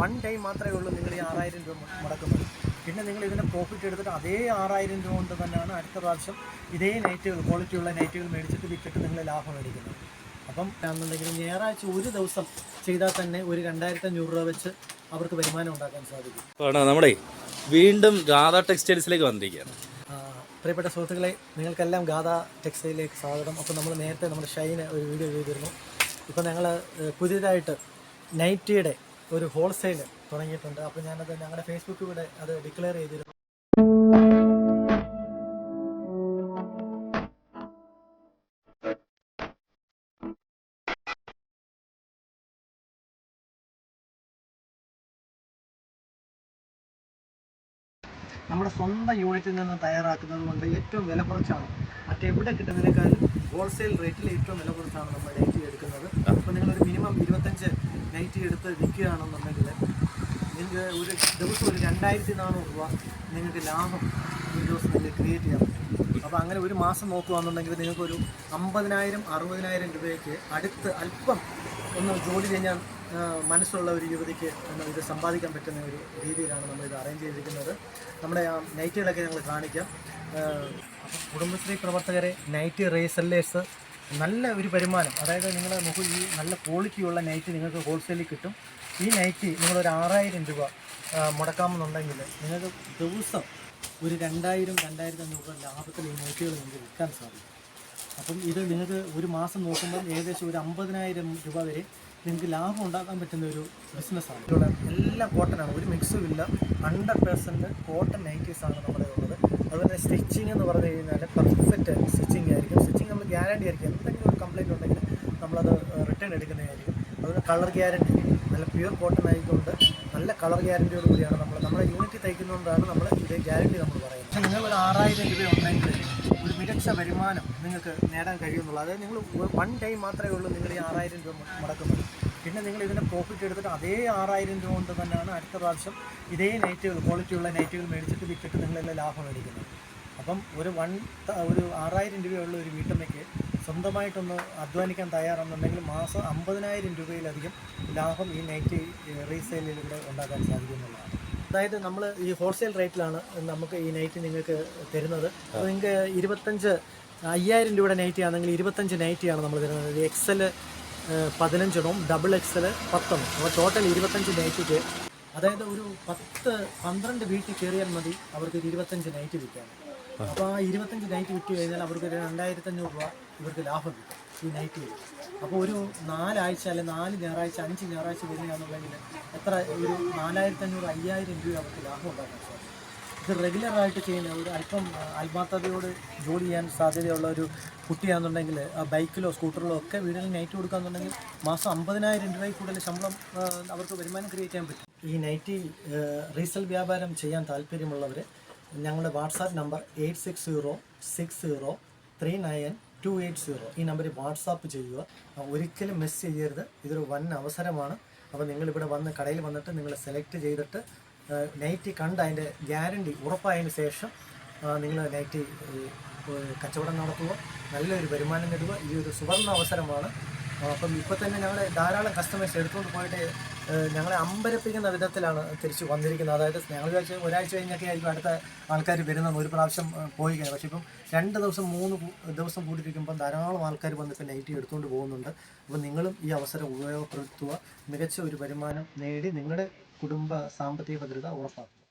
One time മാത്രമേ ഉള്ളൂ നിങ്ങൾ ഈ ആറായിരം രൂപ മുടക്കുന്നത്. പിന്നെ നിങ്ങൾ ഇതിന്റെ പ്രോഫിറ്റ് എടുത്തിട്ട് അതേ ആറായിരം രൂപ കൊണ്ട് തന്നെയാണ് അടുത്ത പ്രാവശ്യം ഇതേ നൈറ്റുകൾ ക്വാളിറ്റിയുള്ള നൈറ്റുകൾ മേടിച്ചിട്ട് വിറ്റിട്ട് നിങ്ങൾ ലാഭം മേടിക്കുന്നത്. അപ്പം ആണെന്നുണ്ടെങ്കിൽ ഞായറാഴ്ച ഒരു ദിവസം ചെയ്താൽ തന്നെ ഒരു രണ്ടായിരത്തി അഞ്ഞൂറ് രൂപ വെച്ച് അവർക്ക് വരുമാനം ഉണ്ടാക്കാൻ സാധിക്കും. നമ്മളെ വീണ്ടും ഗാഥ ടെക്സ്റ്റൈൽസിലേക്ക് വന്നിരിക്കുകയാണ്. പ്രിയപ്പെട്ട സുഹൃത്തുക്കളെ നിങ്ങൾക്കെല്ലാം ഗാഥ ടെക്സ്റ്റൈലിലേക്ക് സ്വാഗതം. അപ്പോൾ നമ്മൾ നേരത്തെ നമ്മുടെ ഷൈന് ഒരു വീഡിയോ ചെയ്തിരുന്നു. ഇപ്പോൾ ഞങ്ങൾ പുതിയതായിട്ട് നൈറ്റിയുടെ ഒരു ഹോൾസെയിൽ തുടങ്ങിയിട്ടുണ്ട്. അപ്പോൾ ഞാനത് ഞങ്ങളുടെ ഫേസ്ബുക്കിലൂടെ അത് ഡിക്ലെയർ ചെയ്തിരുന്നു. നമ്മുടെ സ്വന്തം യൂണിറ്റിൽ നിന്ന് തയ്യാറാക്കുന്നത് കൊണ്ട് ഏറ്റവും വില കുറച്ചാണ്. മറ്റെവിടെ കിട്ടുന്നതിനേക്കാളും ഹോൾസെയിൽ റേറ്റിൽ ഏറ്റവും വില കുറച്ചാണ് നമ്മൾ ഡേറ്റ് എടുക്കുന്നത്. അപ്പോൾ നിങ്ങളൊരു മിനിമം ഇരുപത്തഞ്ച് നൈറ്റി എടുത്ത് വിൽക്കുകയാണെന്നുണ്ടെങ്കിൽ നിങ്ങൾക്ക് ഒരു ദിവസം ഒരു രണ്ടായിരത്തി നാനൂറ് രൂപ നിങ്ങൾക്ക് ലാഭം ഒരു ദിവസം നിങ്ങൾക്ക് ക്രിയേറ്റ് ചെയ്യാൻ പറ്റും. അപ്പോൾ അങ്ങനെ ഒരു മാസം നോക്കുകയാണെന്നുണ്ടെങ്കിൽ നിങ്ങൾക്കൊരു അമ്പതിനായിരം അറുപതിനായിരം രൂപയ്ക്ക് അടുത്ത് അല്പം ഒന്ന് ജോലി ചെയ്യാൻ മനസ്സുള്ള ഒരു യുവതിക്ക് ഇത് സമ്പാദിക്കാൻ പറ്റുന്ന ഒരു രീതിയിലാണ് നമ്മൾ ഇത് അറേഞ്ച് ചെയ്തിരിക്കുന്നത്. നമ്മുടെ ആ നൈറ്റുകളൊക്കെ ഞങ്ങൾ കാണിക്കാം. കുടുംബശ്രീ പ്രവർത്തകരെ നൈറ്റ് റീസെല്ലേഴ്സ് നല്ല ഒരു വരുമാനം. അതായത് നിങ്ങൾ നമുക്ക് ഈ നല്ല ക്വാളിറ്റിയുള്ള നൈറ്റ് നിങ്ങൾക്ക് ഹോൾസെയിലിൽ കിട്ടും. ഈ നൈറ്റ് നിങ്ങളൊരു ആറായിരം രൂപ മുടക്കാമെന്നുണ്ടെങ്കിൽ നിങ്ങൾക്ക് ദിവസം ഒരു രണ്ടായിരം രണ്ടായിരത്തി അഞ്ഞൂറ് രൂപ ലാഭത്തിൽ ഈ നൈറ്റുകൾ നിങ്ങൾക്ക് വിൽക്കാൻ സാധിക്കും. അപ്പം ഇത് നിങ്ങൾക്ക് ഒരു മാസം നോക്കുമ്പോൾ ഏകദേശം ഒരു അമ്പതിനായിരം രൂപ വരെ നിങ്ങൾക്ക് ലാഭം ഉണ്ടാക്കാൻ പറ്റുന്ന ഒരു ബിസിനസ്സാണ് ഇവിടെ എല്ലാ കോട്ടനാണ് ഒരു മിക്സും ഇല്ല. ഹൺഡ്രഡ് പേഴ്സന്റ് കോട്ടൺ നൈറ്റീസാണ് നമ്മുടെ ഉള്ളത്. അതുപോലെ സ്റ്റിച്ചിങ് എന്ന് പറഞ്ഞു കഴിഞ്ഞാൽ പെർഫെക്റ്റ് സ്റ്റിച്ചിങ് ആയിരിക്കും എന്തെങ്കിലും ഒരു കംപ്ലയിന്റ് ഉണ്ടെങ്കിൽ നമ്മളത് റിട്ടേൺ എടുക്കുന്നതായിരിക്കും. അതൊരു കളർ ഗ്യാരണ്ടി നല്ല പ്യുവർ കോട്ടൺ ആയിക്കൊണ്ട് നല്ല കളർ ഗ്യാരണ്ടിയോട് കൂടിയാണ് നമ്മൾ നമ്മുടെ യൂണിറ്റ് തയ്ക്കുന്നതുകൊണ്ടാണ് നമ്മൾ ഇതേ ഗ്യാരണ്ടി നമ്മൾ പറയുന്നത്. പക്ഷേ നിങ്ങൾ ഒരു ആറായിരം രൂപ ഉണ്ടെങ്കിൽ ഒരു മികച്ച വരുമാനം നിങ്ങൾക്ക് നേടാൻ കഴിയുന്നുള്ളൂ. അതായത് നിങ്ങൾ വൺ ടൈം മാത്രമേ ഉള്ളൂ നിങ്ങൾ ഈ ആറായിരം രൂപ മുടക്കുന്നത്. പിന്നെ നിങ്ങൾ ഇതിന്റെ പ്രോഫിറ്റ് എടുത്തിട്ട് അതേ ആറായിരം രൂപ കൊണ്ട് തന്നെയാണ് അടുത്ത പ്രാവശ്യം ഇതേ നൈറ്റുകൾ ക്വാളിറ്റിയുള്ള നൈറ്റുകൾ മേടിച്ചിട്ട് വിറ്റിട്ട് നിങ്ങളെല്ലാം ലാഭം മേടിക്കുന്നത്. അപ്പം ഒരു വൺ ഒരു ആറായിരം രൂപയുള്ള ഒരു വീട്ടമ്മയ്ക്ക് സ്വന്തമായിട്ടൊന്ന് അധ്വാനിക്കാൻ തയ്യാറാണെന്നുണ്ടെങ്കിൽ മാസം അമ്പതിനായിരം രൂപയിലധികം ലാഭം ഈ നൈറ്റ് റീസെയിലിലൂടെ ഉണ്ടാക്കാൻ സാധിക്കുന്നുള്ളതാണ്. അതായത് നമ്മൾ ഈ ഹോൾസെയിൽ റേറ്റിലാണ് നമുക്ക് ഈ നൈറ്റ് നിങ്ങൾക്ക് തരുന്നത്. അപ്പോൾ നിങ്ങൾക്ക് ഇരുപത്തഞ്ച് അയ്യായിരം രൂപയുടെ നൈറ്റി ആണെങ്കിൽ ഇരുപത്തഞ്ച് നൈറ്റിയാണ് നമ്മൾ തരുന്നത്. എക്സൽ പതിനഞ്ചെണ്ണവും ഡബിൾ എക്സൽ പത്തെണ്ണം. അപ്പോൾ ടോട്ടൽ ഇരുപത്തഞ്ച് നൈറ്റിക്ക് അതായത് ഒരു പത്ത് പന്ത്രണ്ട് വീട്ടിൽ കയറിയാൽ മതി അവർക്ക് ഇരുപത്തഞ്ച് നൈറ്റ് വിൽക്കാൻ. അപ്പോൾ ആ ഇരുപത്തഞ്ച് നൈറ്റ് വിറ്റ് കഴിഞ്ഞാൽ അവർക്ക് ഒരു രണ്ടായിരത്തി അഞ്ഞൂറ് രൂപ ഇവർക്ക് ലാഭം കിട്ടും ഈ നൈറ്റ് അപ്പോൾ ഒരു നാലാഴ്ച അല്ലെ നാല് ഞായറാഴ്ച അഞ്ച് ഞായറാഴ്ച വരികയാണെന്നുണ്ടെങ്കിൽ എത്ര ഒരു നാലായിരത്തി അഞ്ഞൂറ് അയ്യായിരം രൂപ അവർക്ക് ലാഭം ഉണ്ടാക്കാൻ സാധിക്കും. ഇത് റെഗുലറായിട്ട് ചെയ്യുന്ന ഒരു അല്പം ആത്മാർത്ഥതയോട് ജോലി ചെയ്യാൻ സാധ്യതയുള്ള ഒരു കുട്ടിയാണെന്നുണ്ടെങ്കിൽ ആ ബൈക്കിലോ സ്കൂട്ടറിലോ ഒക്കെ വീടിൽ നൈറ്റ് കൊടുക്കുകയാണെന്നുണ്ടെങ്കിൽ മാസം അമ്പതിനായിരം രൂപയിൽ കൂടുതൽ ശമ്പളം അവർക്ക് വരുമാനം ക്രിയേറ്റ് ചെയ്യാൻ പറ്റും. ഈ നൈറ്റി റീസെൽ വ്യാപാരം ചെയ്യാൻ താല്പര്യമുള്ളവർ ഞങ്ങളുടെ WhatsApp number eight six zero six zero three nine two eight zero. ഈ നമ്പറിൽ വാട്സാപ്പ് ചെയ്യുക. ഒരിക്കലും മിസ് ചെയ്യരുത്. ഇതൊരു വൻ അവസരമാണ്. അപ്പോൾ നിങ്ങളിവിടെ വന്ന് കടയിൽ വന്നിട്ട് നിങ്ങൾ സെലക്ട് ചെയ്തിട്ട് നൈറ്റി കണ്ട് അതിന്റെ ഗ്യാരണ്ടി ഉറപ്പായതിന് ശേഷം നിങ്ങൾ നൈറ്റി കച്ചവടം നടത്തുക. നല്ലൊരു വരുമാനം നേടുക. ഈ ഒരു സുവർണ അവസരമാണ്. അപ്പം ഇപ്പോൾ തന്നെ ഞങ്ങൾ ധാരാളം കസ്റ്റമേഴ്സ് എടുത്തുകൊണ്ട് പോയിട്ട് ഞങ്ങളെ അമ്പരപ്പിക്കുന്ന വിധത്തിലാണ് തിരിച്ചു വന്നിരിക്കുന്നത്. അതായത് ഞങ്ങൾ വിചാരിച്ച ഒരാഴ്ച കഴിഞ്ഞൊക്കെ ആയിരിക്കും അടുത്ത ആൾക്കാർ വരുന്നത് ഒരു പ്രാവശ്യം പോയി കഴിഞ്ഞാൽ പക്ഷേ ഇപ്പം രണ്ട് ദിവസം മൂന്ന് ദിവസം കൂടിയിരിക്കുമ്പോൾ ധാരാളം ആൾക്കാർ വന്ന് ഇപ്പം നൈറ്റി എടുത്തുകൊണ്ട് പോകുന്നുണ്ട്. അപ്പോൾ നിങ്ങളും ഈ അവസരം ഉപയോഗപ്പെടുത്തുക. മികച്ച ഒരു വരുമാനം നേടി നിങ്ങളുടെ കുടുംബ സാമ്പത്തിക ഭദ്രത ഉറപ്പാക്കും